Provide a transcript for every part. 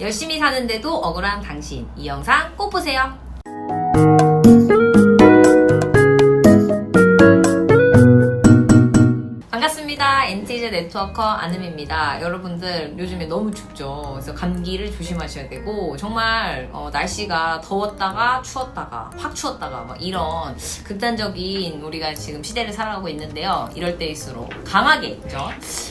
열심히 사는데도 억울한 당신. 이 영상 꼭 보세요. 엔티즈 네트워커 안음입니다. 여러분들 요즘에 너무 춥죠. 그래서 감기를 조심하셔야 되고 정말 어, 날씨가 더웠다가 추웠다가 확 추웠다가 막 이런 극단적인 우리가 지금 시대를 살아가고 있는데요. 이럴 때일수록 강하게 그죠?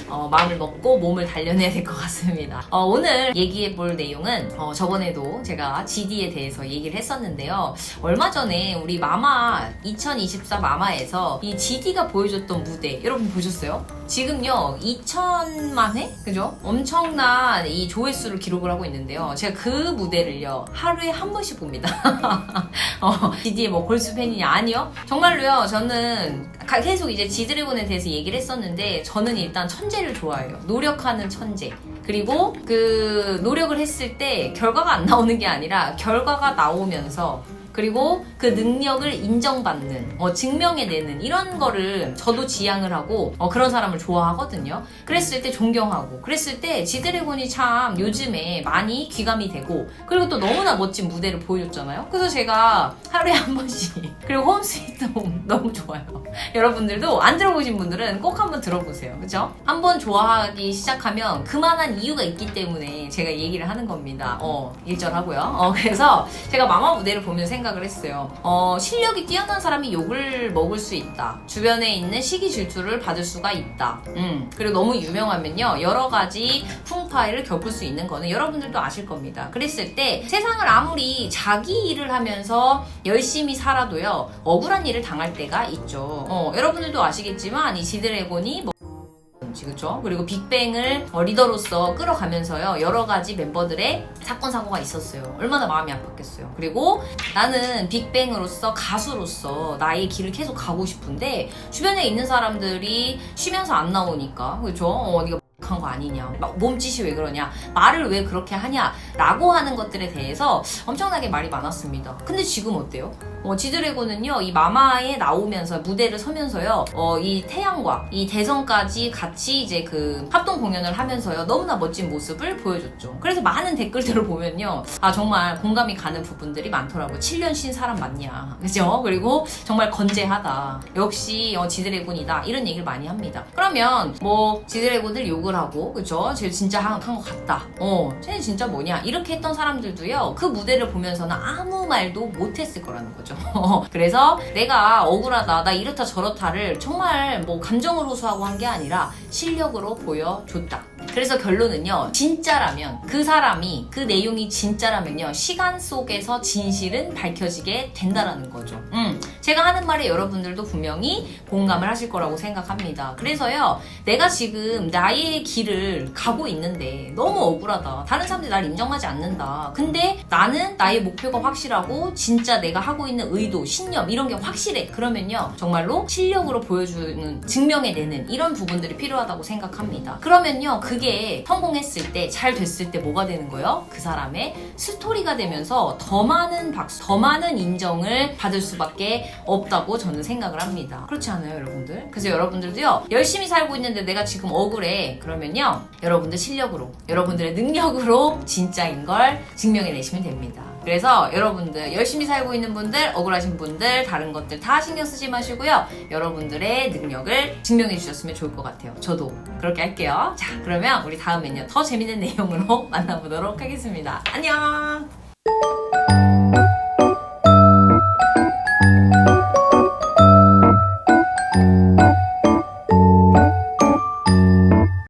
어, 마음을 먹고 몸을 단련해야 될 것 같습니다. 어, 오늘 얘기해 볼 내용은 어, 저번에도 제가 GD에 대해서 얘기를 했었는데요. 얼마 전에 우리 마마 2024 마마에서 이 GD가 보여줬던 무대 여러분 보셨어요? 지금요 2천만 회? 그죠? 엄청난 이 조회수를 기록을 하고 있는데요. 제가 그 무대를요 하루에 한 번씩 봅니다. 어, GD의 뭐 골수 팬이냐 아니요. 정말로요 저는 가- 계속 이제 지드래곤에 대해서 얘기를 했었는데 저는 일단 천재를 좋아해요. 노력하는 천재. 그리고 그 노력을 했을 때 결과가 안 나오는 게 아니라 결과가 나오면서 그리고 그 능력을 인정받는, 어, 증명해내는 이런 거를 저도 지향을 하고 어, 그런 사람을 좋아하거든요. 그랬을 때 존경하고, 그랬을 때 지드래곤이 참 요즘에 많이 귀감이 되고, 그리고 또 너무나 멋진 무대를 보여줬잖아요. 그래서 제가 하루에 한 번씩, 그리고 홈 스위트 홈 너무 좋아요. 여러분들도 안 들어보신 분들은 꼭 한번 들어보세요. 그죠? 한번 좋아하기 시작하면 그만한 이유가 있기 때문에 제가 얘기를 하는 겁니다. 어, 일절하고요. 어, 그래서 제가 마마 무대를 보면서 생각 을 했어요. 어, 실력이 뛰어난 사람이 욕을 먹을 수 있다. 주변에 있는 시기 질투를 받을 수가 있다. 음, 그리고 너무 유명하면요. 여러 가지 풍파를 겪을 수 있는 거는 여러분들도 아실 겁니다. 그랬을 때 세상을 아무리 자기 일을 하면서 열심히 살아도요. 억울한 일을 당할 때가 있죠. 어, 여러분들도 아시겠지만 이 지드래곤이 뭐 그렇죠. 그리고 빅뱅을 어, 리더로서 끌어가면서요 여러 가지 멤버들의 사건 사고가 있었어요. 얼마나 마음이 아팠겠어요. 그리고 나는 빅뱅으로서 가수로서 나의 길을 계속 가고 싶은데 주변에 있는 사람들이 쉬면서 안 나오니까 그렇죠. 어, 한거 아니냐, 막 몸짓이 왜 그러냐, 말을 왜 그렇게 하냐라고 하는 것들에 대해서 엄청나게 말이 많았습니다. 근데 지금 어때요? 어, 지드래곤은요, 이 마마에 나오면서 무대를 서면서요, 어, 이 태양과 이 대성까지 같이 이제 그 합동 공연을 하면서요, 너무나 멋진 모습을 보여줬죠. 그래서 많은 댓글들을 보면요, 아, 정말 공감이 가는 부분들이 많더라고요. 7년 쉰 사람 맞냐. 그죠? 그리고 정말 건재하다. 역시 어, 지드래곤이다. 이런 얘기를 많이 합니다. 그러면 뭐, 지드래곤을 욕을 하고, 그죠? 쟤 진짜 한 것 같다. 어, 쟤는 진짜 뭐냐. 이렇게 했던 사람들도요, 그 무대를 보면서는 아무 말도 못했을 거라는 거죠. 그래서 내가 억울하다, 나 이렇다 저렇다를 정말 뭐 감정을 호소하고 한 게 아니라 실력으로 보여줬다. 그래서 결론은요, 진짜라면, 그 사람이, 그 내용이 진짜라면요, 시간 속에서 진실은 밝혀지게 된다라는 거죠. 음, 제가 하는 말에 여러분들도 분명히 공감을 하실 거라고 생각합니다. 그래서요, 내가 지금 나의 길을 가고 있는데 너무 억울하다. 다른 사람들이 날 인정하지 않는다. 근데 나는 나의 목표가 확실하고 진짜 내가 하고 있는 의도, 신념 이런 게 확실해. 그러면요, 정말로 실력으로 보여주는, 증명해내는 이런 부분들이 필요하다고 생각합니다. 그러면요, 그게 성공했을 때, 잘 됐을 때 뭐가 되는 거예요? 그 사람의 스토리가 되면서 더 많은 박수, 더 많은 인정을 받을 수밖에 없다고 저는 생각을 합니다. 그렇지 않아요, 여러분들? 그래서 여러분들도요, 열심히 살고 있는데 내가 지금 억울해. 그러면요, 여러분들 실력으로, 여러분들의 능력으로 진짜인 걸 증명해내시면 됩니다. 그래서 여러분들 열심히 살고 있는 분들, 억울하신 분들, 다른 것들 다 신경 쓰지 마시고요. 여러분들의 능력을 증명해 주셨으면 좋을 것 같아요. 저도 그렇게 할게요. 자, 그러면 우리 다음엔요. 더 재밌는 내용으로 만나보도록 하겠습니다. 안녕!